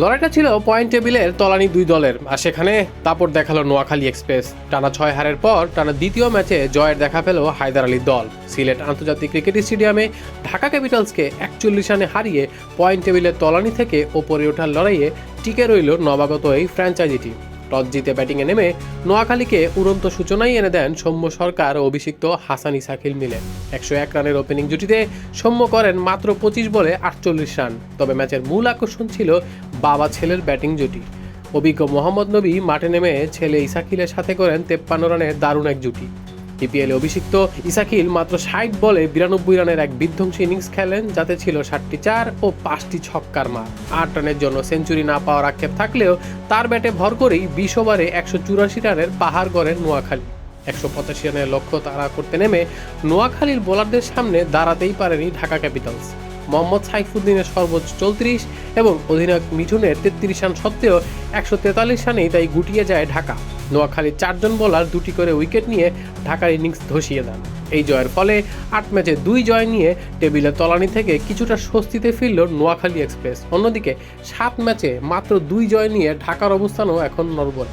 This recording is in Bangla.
লড়াইটা ছিল পয়েন্ট টেবিলের তলানি দুই দলের, আর সেখানে তাপর দেখাল নোয়াখালী এক্সপ্রেস। টানা ছয় হারের পর টানা দ্বিতীয় ম্যাচে জয়ের দেখা পেল হায়দার আলীর দল। সিলেট আন্তর্জাতিক ক্রিকেট স্টেডিয়ামে ঢাকা ক্যাপিটালসকে একচল্লিশ রানে হারিয়ে পয়েন্ট টেবিলের তলানি থেকে ওপরে ওঠার লড়াইয়ে টিকে রইল নবাগত এই ফ্র্যাঞ্চাইজিটি টস জিতে ব্যাটিংয়ে নেমে নোয়াখালীকে উড়ন্ত সূচনাই এনে দেন সৌম্য সরকার ও অভিষিক্ত হাসান ইসাকিল মিলে। একশো এক রানের ওপেনিং জুটিতে সৌম্য করেন মাত্র পঁচিশ বলে আটচল্লিশ রান, তবে ম্যাচের মূল আকর্ষণ ছিল বাবা ছেলের ব্যাটিং জুটি। অভিজ্ঞ মোহাম্মদ নবী মাঠে নেমে ছেলে ইসাকিলের সাথে করেন তেপ্পান্ন রানের দারুণ এক জুটি। ইপিএলে অভিষিক্ত ইসাকিল মাত্র ষাট বলে বিরানব্বই রানের এক বিধ্বংসী ইনিংস খেলেন, যাতে ছিল ষাটটি চার ও পাঁচটি ছক্কার মার। আট রানের জন্য সেঞ্চুরি না পাওয়ার আক্ষেপ থাকলেও তার ব্যাটে ভর করেই বিশ ওভারে একশো চুরাশি রানের পাহাড় গড়েন নোয়াখালী। একশো পঁচাশি রানের লক্ষ্য তাড়া করতে নেমে নোয়াখালীর বোলারদের সামনে দাঁড়াতেই পারেনি ঢাকা ক্যাপিটালস। মোহাম্মদ সাইফুদ্দিনের সর্বোচ্চ চৌত্রিশ এবং অধিনায়ক মিঠুনের তেত্রিশ রান সত্ত্বেও একশো তেতাল্লিশ রানেই তাই গুটিয়ে যায় ঢাকা। নোয়াখালীর চারজন বোলার দুটি করে উইকেট নিয়ে ঢাকার ইনিংস ধসিয়ে দেন। এই জয়ের ফলে আট ম্যাচে দুই জয় নিয়ে টেবিলে তলানি থেকে কিছুটা স্বস্তিতে ফিরল নোয়াখালী এক্সপ্রেস। অন্যদিকে সাত ম্যাচে মাত্র দুই জয় নিয়ে ঢাকার অবস্থানও এখন নড়বড়ে।